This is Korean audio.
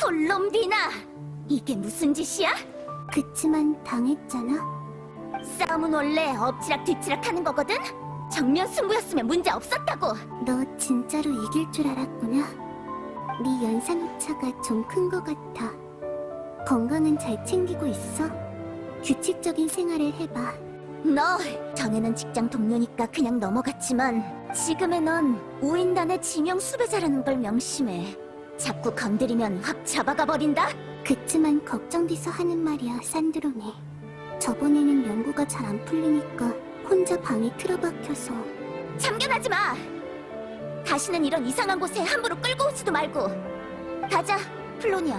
콜롬비나! 이게 무슨 짓이야? 그치만 당했잖아. 싸움은 원래 엎치락뒤치락 하는 거거든? 정면 승부였으면 문제 없었다고! 너 진짜로 이길 줄 알았구나. 네 연산 오차가 좀 큰 것 같아. 건강은 잘 챙기고 있어. 규칙적인 생활을 해봐. 너 전에는 직장 동료니까 그냥 넘어갔지만 지금의 넌 우인단의 지명 수배자라는 걸 명심해. 자꾸 건드리면 확 잡아가 버린다. 그치만 걱정돼서 하는 말이야, 산드로니. 저번에는 연구가 잘 안 풀리니까 혼자 방에 틀어박혀서 참견하지 마. 다시는 이런 이상한 곳에 함부로 끌고 오지도 말고. 가자, 플로니아.